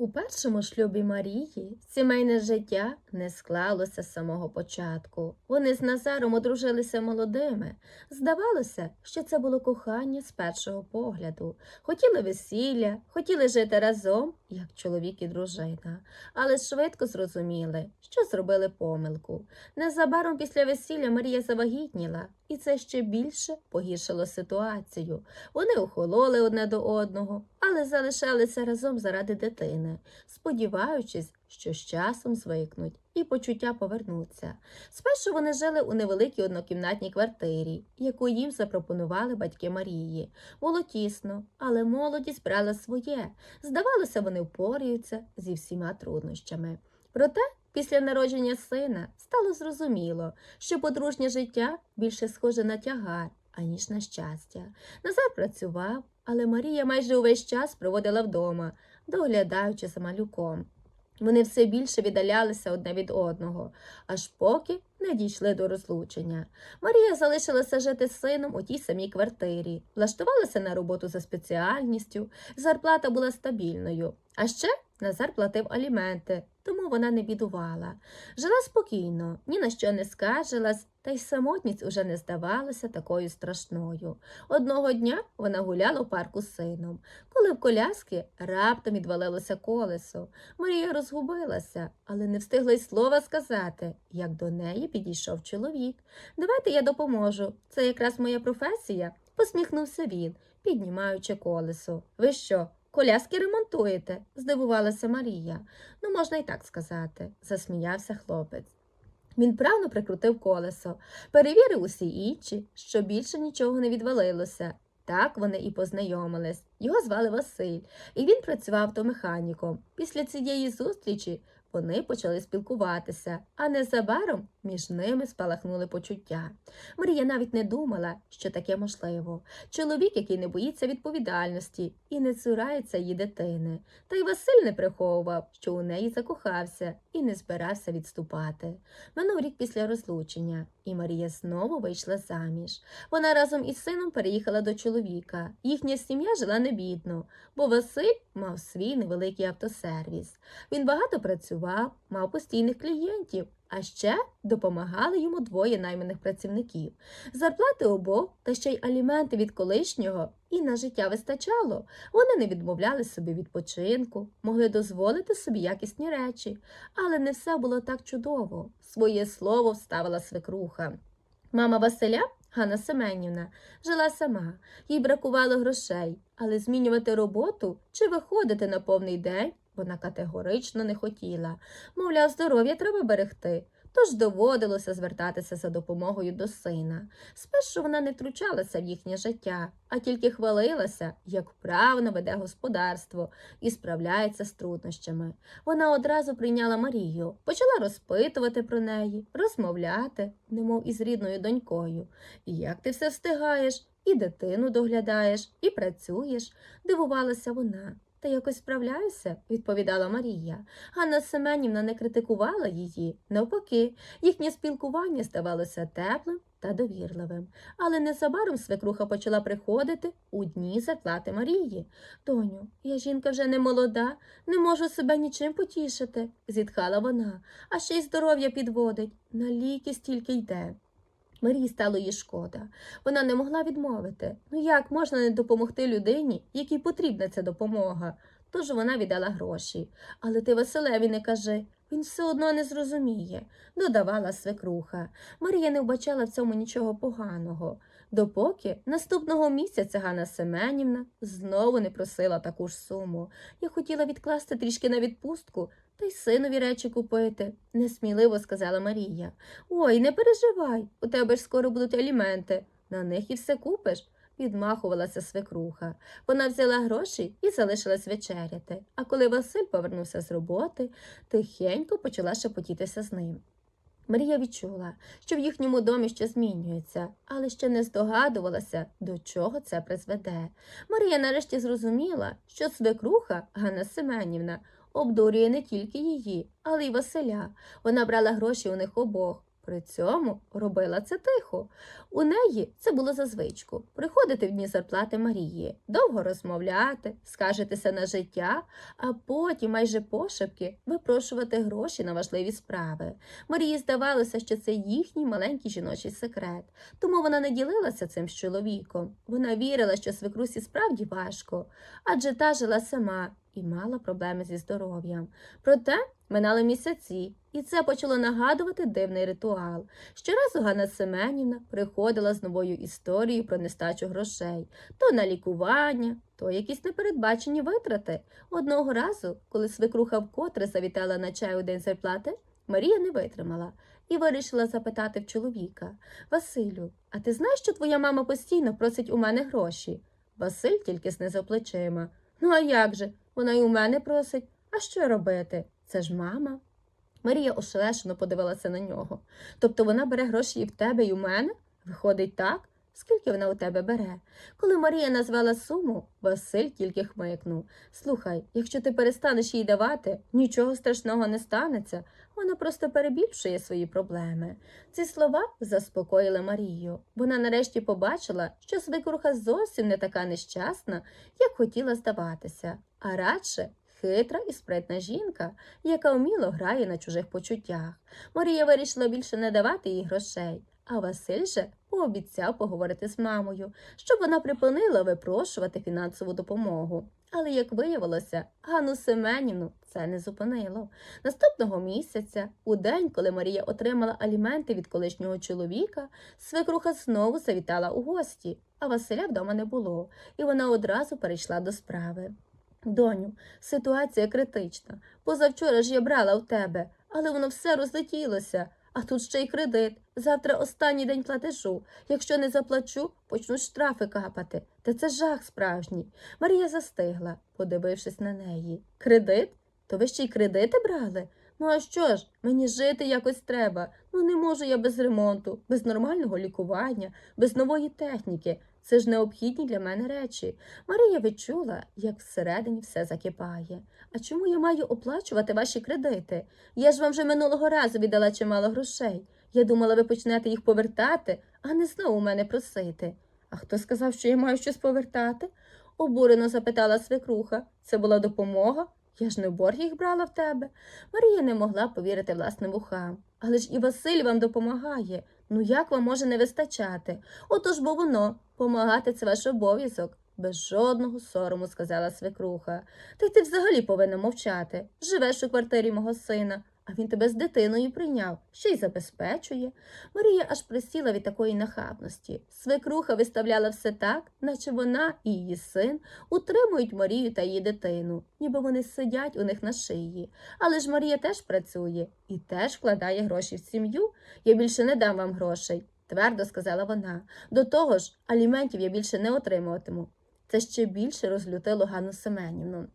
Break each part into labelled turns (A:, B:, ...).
A: У першому шлюбі Марії сімейне життя не склалося з самого початку. Вони з Назаром одружилися молодими. Здавалося, що це було кохання з першого погляду. Хотіли весілля, хотіли жити разом, як чоловік і дружина, але швидко зрозуміли, що зробили помилку. Незабаром після весілля Марія завагітніла, і це ще більше погіршило ситуацію. Вони охололи одне до одного, але залишалися разом заради дитини, сподіваючись, що з часом звикнуть і почуття повернуться. Спершу вони жили у невеликій однокімнатній квартирі, яку їм запропонували батьки Марії. Було тісно, але молодість брала своє. Здавалося, вони впораються зі всіма труднощами. Проте Після народження сина стало зрозуміло, що подружнє життя більше схоже на тягар, аніж на щастя. Назар працював, але Марія майже увесь час проводила вдома, доглядаючи за малюком. Вони все більше віддалялися одне від одного, аж поки не дійшли до розлучення. Марія залишилася жити з сином у тій самій квартирі, влаштувалася на роботу за спеціальністю, зарплата була стабільною. А ще Назар платив аліменти, тому вона не бідувала. Жила спокійно, ні на що не скаржилась, та й самотність уже не здавалася такою страшною. Одного дня вона гуляла в парку з сином, коли в коляски раптом відвалилося колесо. Марія розгубилася, але не встигла й слова сказати, як до неї підійшов чоловік. Давайте я допоможу. Це якраз моя професія, посміхнувся він, піднімаючи колесо. Ви що? Коляски ремонтуєте? здивувалася Марія. Ну, можна й так сказати, засміявся хлопець. Він правно прикрутив колесо, перевірив усі інші, що більше нічого не відвалилося. Так вони і познайомились. Його звали Василь, і він працював то механіком. Після цієї зустрічі вони почали спілкуватися, а незабаром між ними спалахнули почуття. Марія навіть не думала, що таке можливо. Чоловік, який не боїться відповідальності і не цурається її дитини. Та й Василь не приховував, що у неї закохався і не збирався відступати. Минув рік після розлучення, і Марія знову вийшла заміж. Вона разом із сином переїхала до чоловіка. Їхня сім'я жила не бідно, бо Василь мав свій невеликий автосервіс. Він багато працював, мав постійних клієнтів, а ще допомагали йому двоє найманих працівників. Зарплати обох та ще й аліменти від колишнього і на життя вистачало. Вони не відмовляли собі відпочинку, могли дозволити собі якісні речі, але не все було так чудово. Своє слово вставила свекруха. Мама Василя, Ганна Семенівна, жила сама, їй бракувало грошей, але змінювати роботу чи виходити на повний день вона категорично не хотіла. Мовляв, здоров'я треба берегти. Тож доводилося звертатися за допомогою до сина. Спершу вона не втручалася в їхнє життя, а тільки хвалилася, як вправно веде господарство і справляється з труднощами. Вона одразу прийняла Марію, почала розпитувати про неї, розмовляти, немов із рідною донькою. І як ти все встигаєш, і дитину доглядаєш, і працюєш, дивувалася вона. Та якось справляюся, відповідала Марія. Ганна Семенівна не критикувала її. Навпаки, їхнє спілкування ставалося теплим та довірливим. Але незабаром свекруха почала приходити у дні зарплати Марії. Доню, я жінка вже не молода, не можу себе нічим потішити, зітхала вона, а ще й здоров'я підводить. На ліки стільки йде. Марії стало їй шкода. Вона не могла відмовити. Ну як можна не допомогти людині, якій потрібна ця допомога? Тож вона віддала гроші. Але ти Василеві не кажи, він все одно не зрозуміє, додавала свекруха. Марія не вбачала в цьому нічого поганого, допоки наступного місяця Ганна Семенівна знову не просила таку ж суму. Я хотіла відкласти трішки на відпустку та й синові речі купити, несміливо сказала Марія. Ой, не переживай, у тебе ж скоро будуть аліменти. На них і все купиш, відмахувалася свекруха. Вона взяла гроші і залишилась вечеряти. А коли Василь повернувся з роботи, тихенько почала шепотітися з ним. Марія відчула, що в їхньому домі щось змінюється, але ще не здогадувалася, до чого це призведе. Марія нарешті зрозуміла, що свекруха Ганна Семенівна обдурює не тільки її, але й Василя. Вона брала гроші у них обох, При цьому робила це тихо. У неї це було за звичку приходити в дні зарплати Марії, довго розмовляти, скаржитися на життя, а потім майже пошепки випрошувати гроші на важливі справи. Марії здавалося, що це їхній маленький жіночий секрет, тому вона не ділилася цим з чоловіком. Вона вірила, що свекрусі справді важко, адже та жила сама і мала проблеми зі здоров'ям. Проте минали місяці, і це почало нагадувати дивний ритуал. Щоразу Ганна Семенівна приходила з новою історією про нестачу грошей то на лікування, то якісь непередбачені витрати. Одного разу, коли свекруха вкотре завітала на чай у день зарплати, Марія не витримала і вирішила запитати в чоловіка Василю, а ти знаєш, що твоя мама постійно просить у мене гроші? Василь тільки знизав плечима. Ну, а як же? Вона й у мене просить. А що робити? Це ж мама. Марія ошелешено подивилася на нього. Тобто вона бере гроші і в тебе, і у мене? Виходить так? Скільки вона у тебе бере? Коли Марія назвала суму, Василь тільки хмикнув. Слухай, якщо ти перестанеш їй давати, нічого страшного не станеться. Вона просто перебільшує свої проблеми. Ці слова заспокоїли Марію. Вона нарешті побачила, що свекруха зовсім не така нещасна, як хотіла здаватися, а радше хитра і спритна жінка, яка вміло грає на чужих почуттях. Марія вирішила більше не давати їй грошей, а Василь же пообіцяв поговорити з мамою, щоб вона припинила випрошувати фінансову допомогу. Але, як виявилося, Ганну Семенівну це не зупинило. Наступного місяця, у день, коли Марія отримала аліменти від колишнього чоловіка, свекруха знову завітала у гості, а Василя вдома не було, і вона одразу перейшла до справи. Доню, ситуація критична. Позавчора ж я брала у тебе, але воно все розлетілося. А тут ще й кредит. Завтра останній день платежу. Якщо не заплачу, почнуть штрафи капати. Та це жах справжній. Марія застигла, подивившись на неї. Кредит? То ви ще й кредити брали? Ну а що ж, мені жити якось треба. Ну не можу я без ремонту, без нормального лікування, без нової техніки. Це ж необхідні для мене речі. Марія відчула, як всередині все закипає. А чому я маю оплачувати ваші кредити? Я ж вам вже минулого разу віддала чимало грошей. Я думала, ви почнете їх повертати, а не знову у мене просити. А хто сказав, що я маю щось повертати? обурено запитала свекруха. Це була допомога? Я ж не в борг їх брала в тебе. Марія не могла повірити власним вухам. Але ж і Василь вам допомагає. Ну як вам може не вистачати? Отож бо воно, помагати це ваш обов'язок. Без жодного сорому, сказала свекруха. Та й ти взагалі повинна мовчати. Живеш у квартирі мого сина, а він тебе з дитиною прийняв, ще й забезпечує. Марія аж присіла від такої нахабності. Свекруха виставляла все так, наче вона і її син утримують Марію та її дитину, ніби вони сидять у них на шиї. Але ж Марія теж працює і теж вкладає гроші в сім'ю. Я більше не дам вам грошей, твердо сказала вона. До того ж, аліментів я більше не отримуватиму. Це ще більше розлютило Ганну Семенівну.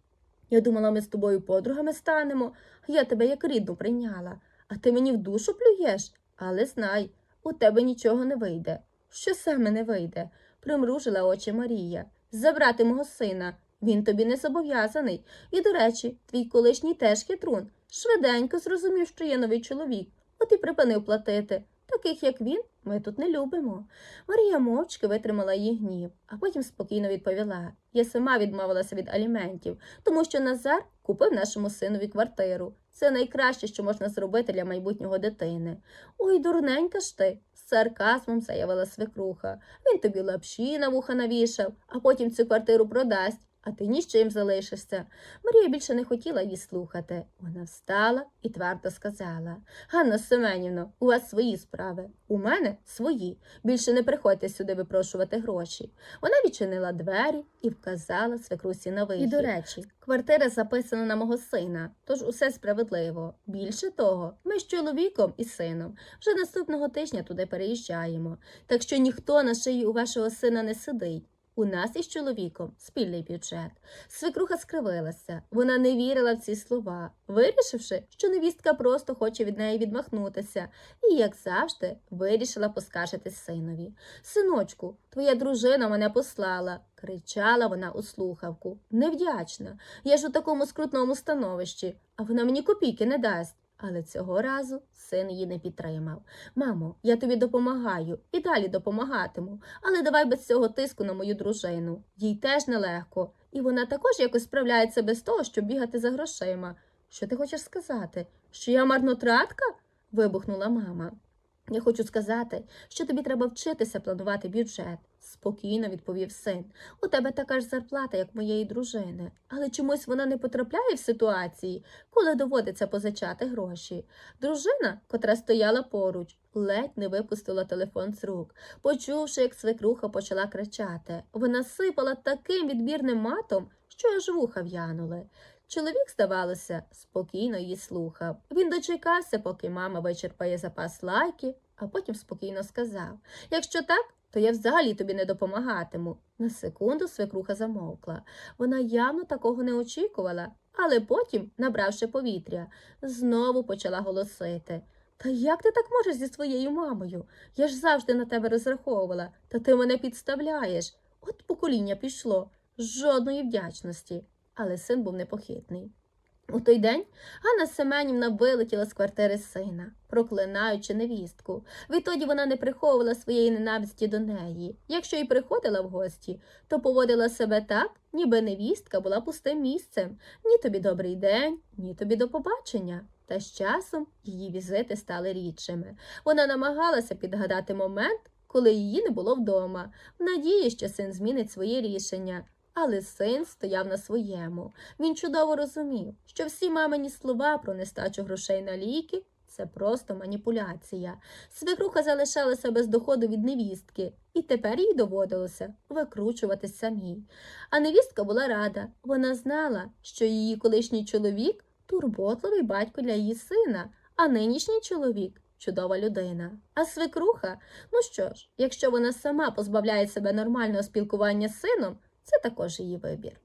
A: Я думала, ми з тобою подругами станемо, а я тебе як рідну прийняла, а ти мені в душу плюєш. Але знай, у тебе нічого не вийде. Що саме не вийде? примружила очі Марія. Забрати мого сина. Він тобі не зобов'язаний. І, до речі, твій колишній теж хитрун. Швиденько зрозумів, що є новий чоловік, от і припинив платити. Таких, як він, ми тут не любимо. Марія мовчки витримала її гнів, а потім спокійно відповіла. Я сама відмовилася від аліментів, тому що Назар купив нашому синові квартиру. Це найкраще, що можна зробити для майбутнього дитини. Ой, дурненька ж ти, з сарказмом заявила свекруха. Він тобі лапші на вуха навішав, а потім цю квартиру продасть. А ти ні з чим залишишся. Марія більше не хотіла її слухати. Вона встала і твердо сказала Ганна Семенівна, у вас свої справи, у мене свої. Більше не приходьте сюди випрошувати гроші. Вона відчинила двері і вказала свекрусі на вихід. І, до речі, квартира записана на мого сина, тож усе справедливо. Більше того, ми з чоловіком і сином вже наступного тижня туди переїжджаємо, так що ніхто на шиї у вашого сина не сидить. У нас із чоловіком спільний бюджет. Свекруха скривилася. Вона не вірила в ці слова, вирішивши, що невістка просто хоче від неї відмахнутися, і, як завжди, вирішила поскаржити синові. Синочку, твоя дружина мене послала, кричала вона у слухавку. Невдячна. Я ж у такому скрутному становищі, а вона мені копійки не дасть. Але цього разу син її не підтримав. Мамо, я тобі допомагаю і далі допомагатиму, але давай без цього тиску на мою дружину. Їй теж нелегко, і вона також якось справляється без того, щоб бігати за грошима. Що ти хочеш сказати? Що я марнотратка? вибухнула мама. Я хочу сказати, що тобі треба вчитися планувати бюджет, спокійно відповів син. У тебе така ж зарплата, як моєї дружини, але чомусь вона не потрапляє в ситуації, коли доводиться позичати гроші. Дружина, котра стояла поруч, ледь не випустила телефон з рук. Почувши, як свекруха почала кричати, вона сипала таким відбірним матом, що аж вуха в'янули. Чоловік, здавалося, спокійно її слухав. Він дочекався, поки мама вичерпає запас лайків, а потім спокійно сказав Якщо так, то я взагалі тобі не допомагатиму. На секунду свекруха замовкла. Вона явно такого не очікувала, але потім, набравши повітря, знову почала голосити. Та як ти так можеш зі своєю мамою? Я ж завжди на тебе розраховувала, та ти мене підставляєш. От покоління пішло, жодної вдячності. Але син був непохитний. У той день Ганна Семенівна вилетіла з квартири сина, проклинаючи невістку. Відтоді вона не приховувала своєї ненависті до неї. Якщо й приходила в гості, то поводила себе так, ніби невістка була пустим місцем. Ні тобі добрий день, ні тобі до побачення. Та з часом її візити стали рідшими. Вона намагалася підгадати момент, коли її не було вдома, в надії, що син змінить своє рішення. Але син стояв на своєму. Він чудово розумів, що всі мамині слова про нестачу грошей на ліки це просто маніпуляція. Свекруха залишалася без доходу від невістки, і тепер їй доводилося викручуватись самій. А невістка була рада. Вона знала, що її колишній чоловік турботливий батько для її сина, а нинішній чоловік чудова людина. А свекруха, ну що ж, якщо вона сама позбавляє себе нормального спілкування з сином, це також її вибір.